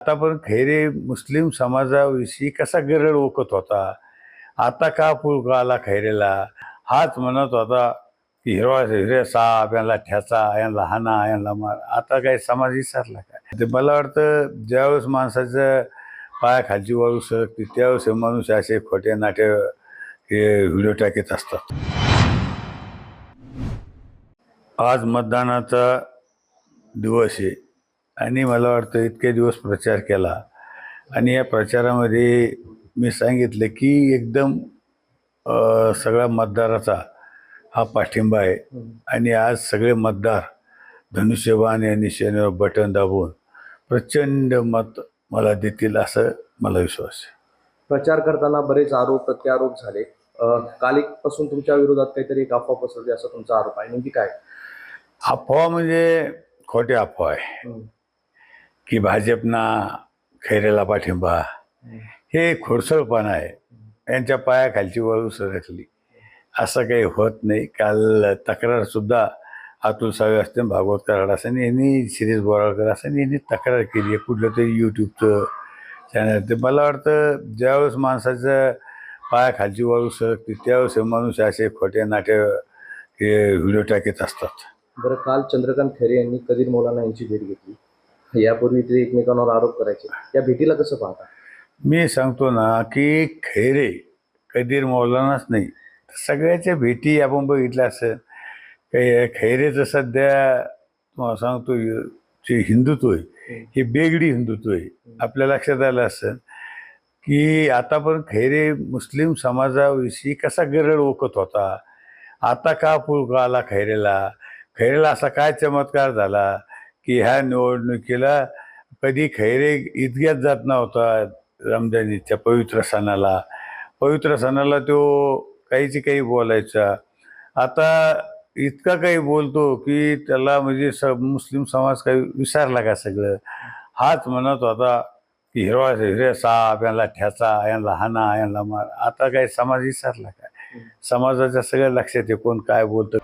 आता पण खैरे मुस्लिम समाजाविषयी कसा गरळ ओकत होता? आता का पुळका आला खैरेला? हाच म्हणत होता की हिरवा हिरे साप यांना ठ्याचा यांना हाना यांना मार. आता काय समाज विसरला काय? ते मला वाटतं ज्यावेळेस माणसाचं पायाखालची वाळू सरकते त्यावेळेस हे माणूस असे खोटे नाटे हे व्हिडिओ टाकीत असतात. आज मतदानाचा दिवस आहे. आणि मला वाटतं इतके दिवस प्रचार केला. आणि या प्रचारामध्ये मी सांगितलं की एकदम सगळ्या मतदाराचा हा पाठिंबा आहे. आणि आज सगळे मतदार धनुष्यबाण या निशाणीवर बटन दाबून प्रचंड मत मला देतील असं मला विश्वास आहे. प्रचार करताना बरेच आरोप प्रत्यारोप झाले. अं, काल एक पासून तुमच्या विरोधात काहीतरी एक अफवा पसरली असा तुमचा आरोप आहे. नेमकी काय? अफवा म्हणजे खोटे अफवा आहे. की भाजपना खैरेला पाठिंबा. हे खोडसळपण आहे. यांच्या पायाखालची वळू सरकली. असं काही होत नाही. काल तक्रारसुद्धा अतुल सावे असते भागवत कराड असं यांनी शिरीष बोराळकर असं यांनी तक्रार केली आहे. कुठलं तरी यूट्यूबचं चॅनल ते. मला वाटतं ज्यावेळेस माणसाचं पायाखालची वळू सरकते त्यावेळेस हे माणूस असे खोटे नाटे हे व्हिडिओ टाकीत असतात. बरं काल चंद्रकांत खैरे यांनी कदीर मौलाना यांची भेट घेतली. यापूर्वी ते एकमेकांवर आरोप करायचे. या भेटीला कसं पाहता? मी सांगतो ना की खैरे कधीर मौलानाच नाही. सगळ्याच्या भेटी आपण बघितल्या असेल. काही खैरेचं सध्या तुम्हाला सांगतो जे हिंदुत्व आहे हे बेगडी हिंदुत्व आहे. आपल्या लक्षात आलं असेल की आता पण खैरे मुस्लिम समाजाविषयी कसा गरळ ओकत होता? आता का पुळका आला खैरेला? खैरेला असा काय चमत्कार झाला? की ह्या निवडणुकीला कधी खैरे इतक्यात जात नव्हता रमजानीच्या पवित्र सणाला. पवित्र सणाला तो काहीची काही बोलायचा. आता इतका काही बोलतो की त्याला म्हणजे स मुस्लिम समाज काही विसरला का सगळं? हाच म्हणत होता की हिरवा हिरे साप यांना ठ्याचा यांना हाना यांना मार. आता काही समाज विसरला काय समाजाच्या सगळ्या लक्षात आहे कोण काय बोलतं.